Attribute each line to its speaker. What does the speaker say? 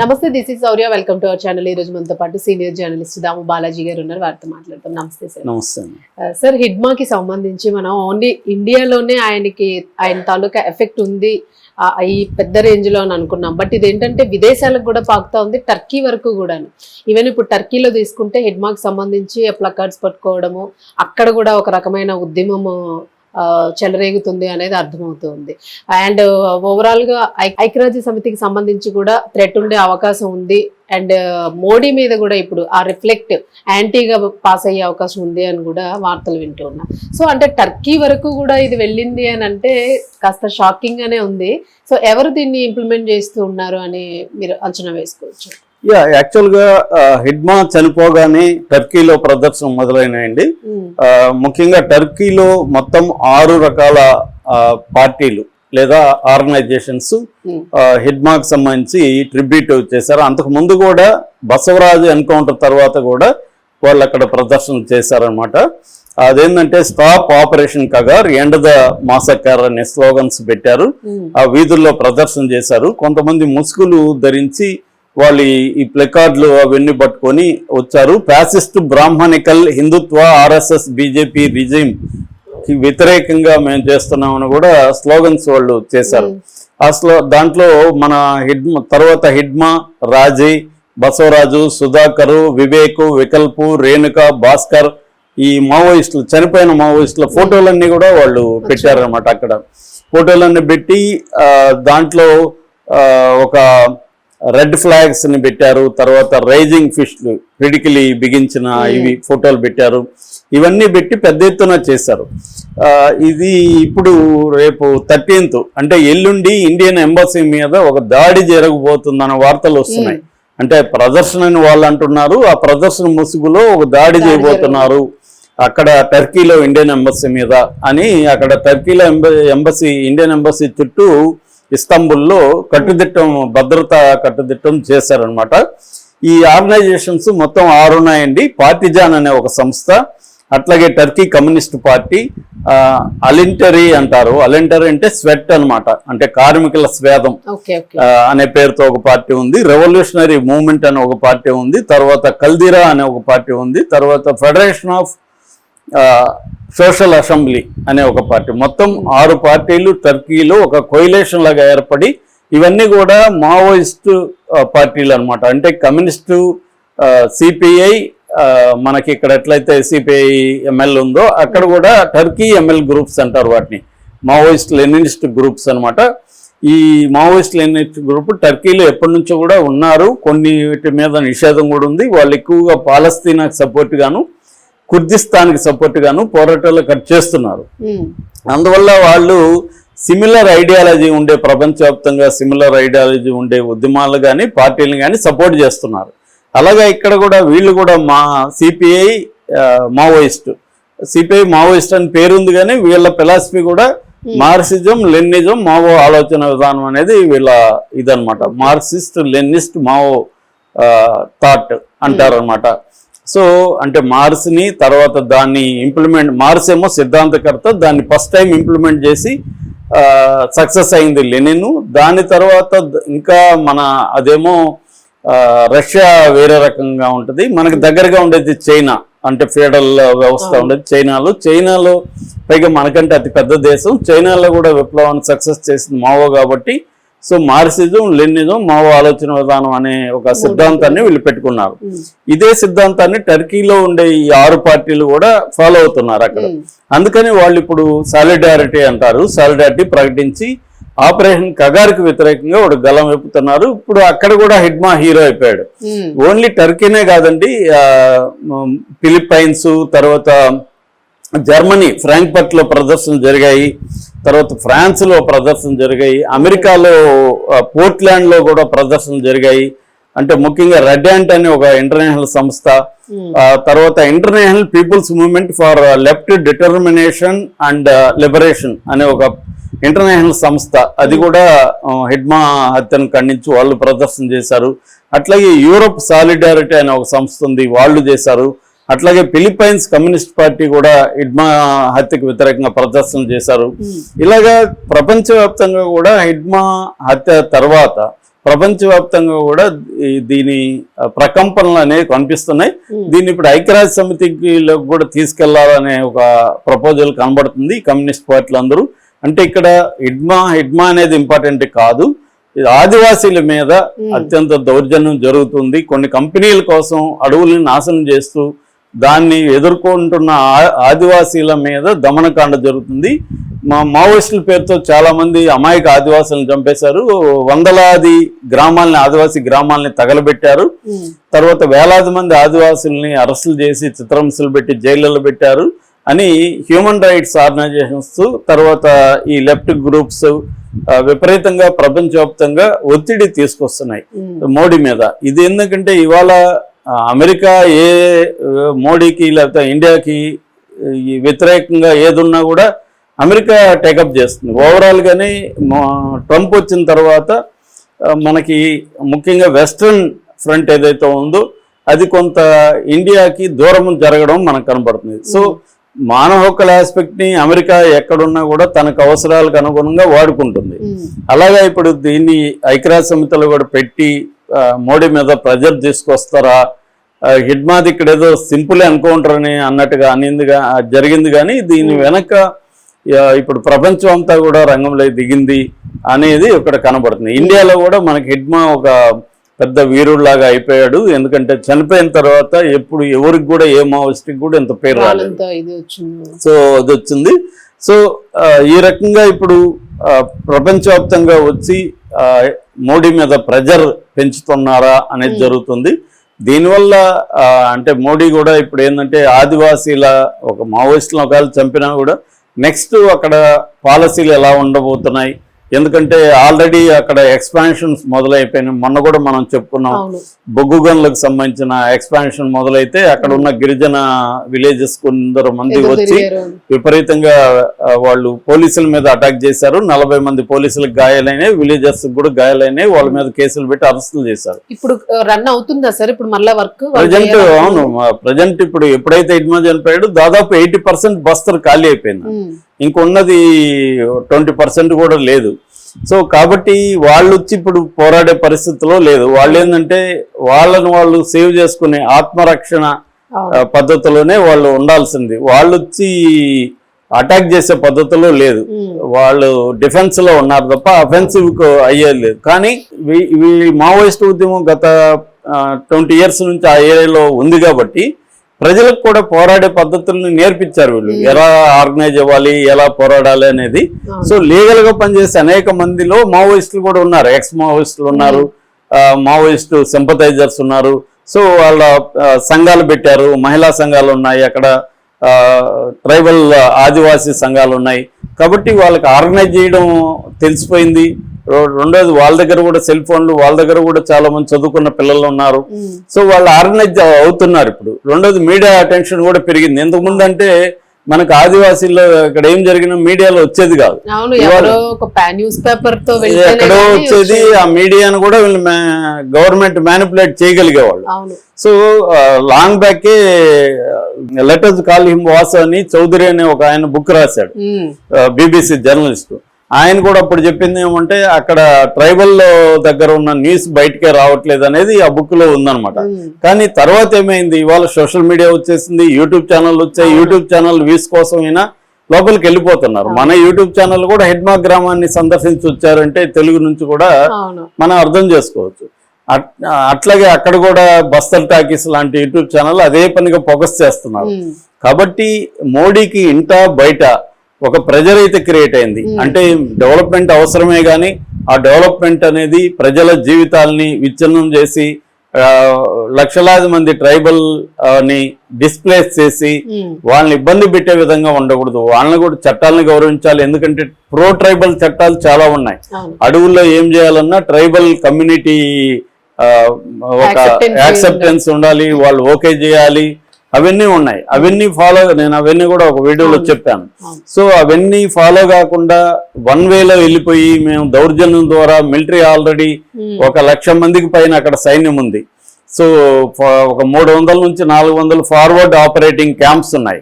Speaker 1: నమస్తే this is Sourya welcome to our channel ఈ రోజు మనతో పాటు సీనియర్ జర్నలిస్ట్ దాము బాలాజీ గారు ఉన్నారు. వారితో మాట్లాడతాం నమస్తే సార్
Speaker 2: నమస్తే.
Speaker 1: సార్ హిడ్మాకి సంబంధించి మనం ఓన్లీ ఇండియాలోనే ఆయనకి ఆయన తాలూకా ఎఫెక్ట్ ఉంది ఈ పెద్ద రేంజ్లో అని అనుకున్నాం. బట్ ఇది ఏంటంటే విదేశాలకు కూడా పాకుతా ఉంది టర్కీ వరకు కూడాను. ఈవెన్ ఇప్పుడు టర్కీలో తీసుకుంటే హిడ్మాకి సంబంధించి ప్లకార్డ్స్ పట్టుకోవడము అక్కడ కూడా ఒక రకమైన ఉద్యమము చెలరేగుతుంది అనేది అర్థమవుతుంది. అండ్ ఓవరాల్గా ఐ- ఐక్యరాజ్య సమితికి సంబంధించి కూడా థ్రెట్ ఉండే అవకాశం ఉంది. అండ్ మోడీ మీద కూడా ఇప్పుడు ఆ రిఫ్లెక్ట్ యాంటీగా పాస్ అయ్యే అవకాశం ఉంది అని కూడా వార్తలు వింటూ ఉన్నా. సో అంటే టర్కీ వరకు కూడా ఇది వెళ్ళింది అని అంటే కాస్త షాకింగ్ అనే ఉంది. సో ఎవరు దీన్ని ఇంప్లిమెంట్ చేస్తూ ఉన్నారు అని మీరు అంచనా వేసుకోవచ్చు?
Speaker 2: యా యాక్చువల్గా ఆ, హిడ్మా చనిపోగానే టర్కీలో ప్రదర్శన మొదలైనాయండి. ఆ, ముఖ్యంగా టర్కీలో మొత్తం ఆరు రకాల పార్టీలు లేదా ఆర్గనైజేషన్స్
Speaker 1: ఉమ్,
Speaker 2: హిడ్మాకి సంబంధించి ట్రిబ్యూట్ చేశారు. అంతకు ముందు కూడా బసవరాజు ఎన్కౌంటర్ తర్వాత కూడా వాళ్ళు అక్కడ ప్రదర్శన చేశారనమాట అదేంటంటే stop operation Kagar end the massacre అనే స్లోగన్స్ పెట్టారు.
Speaker 1: ఉమ్,
Speaker 2: ఆ వీధుల్లో ప్రదర్శన చేశారు. కొంతమంది ముసుగులు ధరించి వాళ్ళు ఈ- ప్లకార్డులు అవన్నీ పట్టుకొని వచ్చారు. Fascist Brahminical Hindutva RSS BJP regime వ్యతిరేకంగా మేము చేస్తున్నామని కూడా స్లోగన్స్ వాళ్ళు చేశారు. ఆ స్లో దాంట్లో మన హిడ్మ తర్వాత హిడ్మా రాజీ బసవరాజు సుధాకరు వివేకు వికల్పు రేణుక భాస్కర్ ఈ మావోయిస్టులు చనిపోయిన మావోయిస్టుల ఫోటోలన్నీ కూడా వాళ్ళు పెట్టారనమాట అక్కడ. ఫోటోలన్నీ పెట్టి దాంట్లో ఒక రెడ్ ఫ్లాగ్స్ని పెట్టారు తర్వాత రైజింగ్ ఫిష్లు పిడికిలి బిగించిన ఇవి ఫోటోలు పెట్టారు. ఇవన్నీ పెట్టి పెద్ద ఎత్తున చేశారు. ఇది ఇప్పుడు రేపు థర్టీన్త్ అంటే ఎల్లుండి ఇండియన్ ఎంబసీ మీద ఒక దాడి జరగబోతుందన్న వార్తలు వస్తున్నాయి. అంటే ప్రదర్శనని వాళ్ళు అంటున్నారు ఆ ప్రదర్శన ముసుగులో ఒక దాడి చేయబోతున్నారు. అక్కడ టర్కీలో ఇండియన్ ఎంబసీ మీద అని అక్కడ టర్కీలో ఎంబ ఎంబసీ ఇండియన్ ఎంబసీ చుట్టూ ఇస్తాంబుల్లో కట్టుదిట్టం భద్రత కట్టుదిట్టం చేశారనమాట ఈ ఆర్గనైజేషన్స్ మొత్తం ఆరు ఉన్నాయండి. పార్టిజాన్ అనే ఒక సంస్థ అట్లాగే టర్కీ కమ్యూనిస్ట్ పార్టీ అలింటరీ అంటారు. అలింటరీ అంటే స్వెట్ అన్నమాట. అంటే కార్మికుల స్వేదం అనే పేరుతో ఒక పార్టీ ఉంది. రెవల్యూషనరీ మూవ్మెంట్ అనే ఒక పార్టీ ఉంది. తర్వాత కల్దిరా అనే ఒక పార్టీ ఉంది. తర్వాత ఫెడరేషన్ ఆఫ్ సోషల్ అసెంబ్లీ అనే ఒక పార్టీ. మొత్తం ఆరు పార్టీలు టర్కీలో ఒక కొయిలేషన్ లాగా ఏర్పడి ఇవన్నీ కూడా మావోయిస్టు పార్టీలు అనమాట అంటే కమ్యూనిస్టు సిపిఐ మనకి ఇక్కడ ఎట్లయితే సిపిఐ ఎంఎల్ ఉందో అక్కడ కూడా టర్కీ ఎంఎల్ గ్రూప్స్ అంటారు వాటిని. మావోయిస్ట్ లెనినిస్ట్ గ్రూప్స్ అనమాట ఈ మావోయిస్ట్ లెనినిస్ట్ గ్రూప్ టర్కీలో ఎప్పటి నుంచో కూడా ఉన్నారు. కొన్ని వీటి మీద నిషేధం కూడా ఉంది. వాళ్ళు ఎక్కువగా పాలస్తీనాకు సపోర్ట్ గాను కుర్దిస్తాన్కి సపోర్ట్ గాను పోరాటాలు కట్ చేస్తున్నారు అందువల్ల వాళ్ళు సిమిలర్ ఐడియాలజీ ఉండే ప్రపంచవ్యాప్తంగా సిమిలర్ ఐడియాలజీ ఉండే ఉద్యమాలు కానీ పార్టీలు కానీ సపోర్ట్ చేస్తున్నారు. అలాగే ఇక్కడ కూడా వీళ్ళు కూడా మా సిపిఐ మావోయిస్ట్ సిపిఐ మావోయిస్ట్ అని పేరుంది కానీ వీళ్ళ ఫిలాసఫీ కూడా మార్క్సిజం లెనిజం మావో ఆలోచన విధానం అనేది వీళ్ళ ఇదనమాట మార్క్సిస్ట్ లెనిస్ట్ మావో థాట్ అంటారనమాట సో అంటే మార్స్ని తర్వాత దాన్ని ఇంప్లిమెంట్ మార్స్ ఏమో సిద్ధాంతకర్త దాన్ని ఫస్ట్ టైం ఇంప్లిమెంట్ చేసి సక్సెస్ అయింది లెనిన్ దాని తర్వాత ఇంకా మన అదేమో రష్యా వేరే రకంగా ఉంటుంది. మనకి దగ్గరగా ఉండేది చైనా అంటే ఫీడల్ వ్యవస్థ ఉండేది చైనాలో. చైనాలో పైగా మనకంటే అతి పెద్ద దేశం. చైనాలో కూడా విప్లవాన్ని సక్సెస్ చేసింది మావో కాబట్టి సో మార్క్సిజం లెనిజం మావో ఆలోచన విధానం అనే ఒక సిద్ధాంతాన్ని వీళ్ళు పెట్టుకున్నారు. ఇదే సిద్ధాంతాన్ని టర్కీలో ఉండే ఈ ఆరు పార్టీలు కూడా ఫాలో అవుతున్నారు అక్కడ. అందుకని వాళ్ళు ఇప్పుడు సాలిడారిటీ అంటారు. సాలిడారిటీ ప్రకటించి ఆపరేషన్ కగార్కి వ్యతిరేకంగా వాడు గలం వెప్పుతున్నారు ఇప్పుడు అక్కడ కూడా హిడ్మా హీరో అయిపోయాడు. ఓన్లీ టర్కీనే కాదండి ఫిలిప్పైన్స్ తర్వాత జర్మనీ ఫ్రాంక్ఫర్ట్లో ప్రదర్శనలు జరిగాయి. తర్వాత ఫ్రాన్స్లో ప్రదర్శన జరిగాయి. అమెరికాలో ఆ, పోర్ట్లాండ్లో కూడా ప్రదర్శనలు జరిగాయి. అంటే ముఖ్యంగా రెడ్ యాంట్ అనే ఒక ఇంటర్నేషనల్ సంస్థ. తర్వాత international people's movement for left determination and liberation అనే ఒక ఇంటర్నేషనల్ సంస్థ. అది కూడా హిడ్మా హత్యను ఖండించి వాళ్ళు ప్రదర్శన చేశారు. అట్లాగే యూరోప్ సాలిడారిటీ అనే ఒక సంస్థ ఉంది. వాళ్ళు చేశారు. అట్లాగే ఫిలిప్పైన్స్ కమ్యూనిస్ట్ పార్టీ కూడా హిడ్మా హత్యకు వ్యతిరేకంగా ప్రదర్శన చేశారు.
Speaker 1: ఉమ్,
Speaker 2: ఇలాగా ప్రపంచవ్యాప్తంగా కూడా హిడ్మా హత్య తర్వాత ప్రపంచవ్యాప్తంగా కూడా దీని ప్రకంపనలు అనేవి కనిపిస్తున్నాయి.
Speaker 1: ఉమ్.
Speaker 2: దీన్ని ఇప్పుడు ఐక్యరాజ్య సమితికి లోకి కూడా తీసుకెళ్ళాలనే ఒక ప్రపోజల్ కనబడుతుంది కమ్యూనిస్ట్ పార్టీలు అందరూ అంటే ఇక్కడ హిడ్మా హిడ్మా అనేది ఇంపార్టెంట్ కాదు. ఆదివాసీల మీద
Speaker 1: ఉమ్.
Speaker 2: అత్యంత దౌర్జన్యం జరుగుతుంది. కొన్ని కంపెనీల కోసం అడవుల్ని నాశనం చేస్తూ దాన్ని ఎదుర్కొంటున్న ఆదివాసీల మీద దమనకాండ జరుగుతుంది మా మావోయిస్టుల పేరుతో చాలా మంది అమాయక ఆదివాసులను చంపేశారు వందలాది గ్రామాలని ఆదివాసీ గ్రామాలని తగలబెట్టారు.
Speaker 1: తర్వాత
Speaker 2: వేలాది మంది ఆదివాసుల్ని అరెస్టులు చేసి చిత్రహింసలు పెట్టి జైళ్ళలో పెట్టారు అని హ్యూమన్ రైట్స్ ఆర్గనైజేషన్స్ తర్వాత ఈ లెఫ్ట్ గ్రూప్స్ విపరీతంగా ప్రపంచవ్యాప్తంగా ఒత్తిడి తీసుకొస్తున్నాయి. మోడీ మీద ఇది ఎందుకంటే ఇవాళ అమెరికా ఏ మోడీకి లేకపోతే ఇండియాకి వ్యతిరేకంగా ఏదున్నా కూడా అమెరికా టేకప్ చేస్తుంది. ఓవరాల్ గానే మా- ట్రంప్ వచ్చిన తర్వాత మనకి ముఖ్యంగా వెస్ట్రన్ ఫ్రంట్ ఏదైతే ఉందో అది కొంత ఇండియాకి దూరం జరగడం మనకు కనబడుతుంది. సో మానవ హక్కుల ఆస్పెక్ట్ని అమెరికా ఎక్కడున్నా కూడా తనకు అవసరాలకు అనుగుణంగా వాడుకుంటుంది.
Speaker 1: ఉమ్.
Speaker 2: అలాగే ఇప్పుడు దీన్ని ఐక్యరాజ్య సమితిలో కూడా పెట్టి మోడీ మీద ప్రెజర్ తీసుకొస్తారా? హిడ్మాది ఇక్కడ ఏదో సింపుల్ ఎన్కౌంటర్ అని అన్నట్టుగా అనిందిగా ఆ, జరిగింది కానీ దీని వెనక ఆ, ఇప్పుడు ప్రపంచం అంతా కూడా రంగంలో దిగింది అనేది ఇక్కడ కనబడుతుంది. ఇండియాలో కూడా మనకి హిడ్మా ఒక పెద్ద వీరుడిలాగా అయిపోయాడు. ఎందుకంటే చనిపోయిన తర్వాత ఎప్పుడు ఎవరికి కూడా ఏ మావోయిస్ట్కి కూడా ఇంత పేరు రాలేదు. సో అది వచ్చింది. సో ఈ రకంగా ఇప్పుడు ప్రపంచవ్యాప్తంగా వచ్చి మోడీ మీద ప్రెజర్ పెంచుతున్నారా అనేది. జరుగుతుంది దీనివల్ల అంటే మోడీ కూడా ఇప్పుడు ఏంటంటే ఆదివాసీల ఒక మావోయిస్టులను ఒకవేళ చంపినా కూడా నెక్స్ట్ అక్కడ పాలసీలు ఎలా ఉండబోతున్నాయి ఎందుకంటే ఆల్రెడీ అక్కడ ఎక్స్పాన్షన్స్ మొదలైపోయినాయి. మొన్న కూడా మనం చెప్పుకున్నాం బొగ్గు గనులకు సంబంధించిన ఎక్స్పాన్షన్ మొదలైతే అక్కడ ఉన్న గిరిజన విలేజెస్ కొందరు మంది వచ్చి. విపరీతంగా వాళ్ళు పోలీసుల మీద అటాక్ చేశారు. నలభై మంది పోలీసులకు గాయాలైనాయి. విలేజర్స్ కూడా గాయాలైనాయి. వాళ్ళ మీద కేసులు పెట్టి అరెస్టులు చేశారు.
Speaker 1: ఇప్పుడు రన్ అవుతుందా సార్? ఇప్పుడు మళ్ళా వర్క్?
Speaker 2: ప్రజెంట్ అవును ప్రజెంట్ ఇప్పుడు ఎప్పుడైతే ఇడ్మా చనిపోయాడు దాదాపు ఎయిటీ పర్సెంట్ బస్తర్ ఖాళీ అయిపోయింది. ఇంకొన్నది ట్వంటీ పర్సెంట్ కూడా లేదు. సో కాబట్టి వాళ్ళు వచ్చి ఇప్పుడు పోరాడే పరిస్థితిలో లేదు. వాళ్ళు ఏంటంటే వాళ్ళని వాళ్ళు సేవ్ చేసుకునే ఆత్మరక్షణ పద్ధతిలోనే వాళ్ళు ఉండాల్సింది. వాళ్ళు వచ్చి అటాక్ చేసే పద్ధతిలో లేదు. వాళ్ళు డిఫెన్స్లో ఉన్నారు తప్ప అఫెన్సివ్ అయ్యేది లేదు. కానీ మావోయిస్ట్ ఉద్యమం గత ట్వంటీ ఇయర్స్ నుంచి ఆ ఏరియాలో ఉంది కాబట్టి ప్రజలకు కూడా పోరాడే పద్ధతులను నేర్పించారు వీళ్ళు. ఎలా ఆర్గనైజ్ అవ్వాలి ఎలా పోరాడాలి అనేది. సో లీగల్గా పనిచేసే అనేక మందిలో మావోయిస్టులు కూడా ఉన్నారు. ఎక్స్ మావోయిస్టులు ఉన్నారు. మావోయిస్ట్ సింపథైజర్స్ ఉన్నారు. సో వాళ్ళ సంఘాలు పెట్టారు. మహిళా సంఘాలు ఉన్నాయి. అక్కడ ట్రైబల్ ఆదివాసీ సంఘాలు ఉన్నాయి. కాబట్టి వాళ్ళకి ఆర్గనైజ్ చేయడం తెలిసిపోయింది. రెండోది వాళ్ళ దగ్గర కూడా సెల్ ఫోన్లు వాళ్ళ దగ్గర కూడా చాలా మంది చదువుకున్న పిల్లలు ఉన్నారు. సో వాళ్ళు ఆర్గనైజ్ అవుతున్నారు ఇప్పుడు. రెండోది మీడియా అటెన్షన్ కూడా పెరిగింది. ఇంతకు ముందు అంటే మనకు ఆదివాసీల్లో ఇక్కడ ఏం జరిగినా మీడియాలో వచ్చేది కాదు. ఎక్కడో వచ్చేది ఆ మీడియాను కూడా వీళ్ళు గవర్నమెంట్ మ్యానిపులేట్ చేయగలిగేవాళ్ళు. సో లాంగ్ బ్యాకే లెటర్స్ కాల్ హిమ్ వాస్ అని చౌదరి అనే ఒక ఆయన బుక్ రాశాడు. BBC journalist. ఆయన కూడా అప్పుడు చెప్పింది ఏమంటే అక్కడ ట్రైబల్ దగ్గర ఉన్న న్యూస్ బయటకే రావట్లేదు అనేది ఆ బుక్లో ఉందన్నమాట.
Speaker 1: ఉమ్,
Speaker 2: కానీ తర్వాత ఏమైంది? ఇవాళ సోషల్ మీడియా వచ్చేసింది యూట్యూబ్ ఛానల్ వచ్చాయి యూట్యూబ్ ఛానల్ వ్యూస్ కోసం అయినా లోపలికి వెళ్ళిపోతున్నారు. మన యూట్యూబ్ ఛానల్ కూడా హెడ్మా గ్రామాన్ని సందర్శించి వచ్చారంటే తెలుగు నుంచి కూడా మనం అర్థం చేసుకోవచ్చు. అట్- అట్లాగే అక్కడ కూడా బస్తర్ టాకీస్ లాంటి యూట్యూబ్ ఛానల్ అదే పనిగా ఫోకస్ చేస్తున్నారు. కాబట్టి మోడీకి ఇంట బయట ఒక ప్రెజర్ అయితే క్రియేట్ అయింది. అంటే డెవలప్మెంట్ అవసరమే కానీ ఆ డెవలప్మెంట్ అనేది ప్రజల జీవితాల్ని విచ్ఛిన్నం చేసి లక్షలాది మంది ట్రైబల్ని డిస్ప్లేస్ చేసి
Speaker 1: ఉమ్,
Speaker 2: వాళ్ళని ఇబ్బంది పెట్టే విధంగా ఉండకూడదు. వాళ్ళని కూడా చట్టాలను గౌరవించాలి. ఎందుకంటే ప్రో ట్రైబల్ చట్టాలు చాలా ఉన్నాయి. అడవుల్లో ఏం చేయాలన్నా ట్రైబల్ కమ్యూనిటీ ఒక యాక్సెప్టెన్స్ ఉండాలి. వాళ్ళు ఓకే చేయాలి. అవన్నీ ఉన్నాయి. అవన్నీ ఫాలో నేను అవన్నీ కూడా ఒక వీడియోలో చెప్పాను. సో అవన్నీ ఫాలో కాకుండా వన్ వేలో వెళ్ళిపోయి మేము దౌర్జన్యం ద్వారా మిలిటరీ ఆల్రెడీ ఒక లక్ష మందికి పైన అక్కడ సైన్యం ఉంది. సో ఒక మూడు వందల నుంచి నాలుగు వందలు ఫార్వర్డ్ ఆపరేటింగ్ క్యాంప్స్ ఉన్నాయి.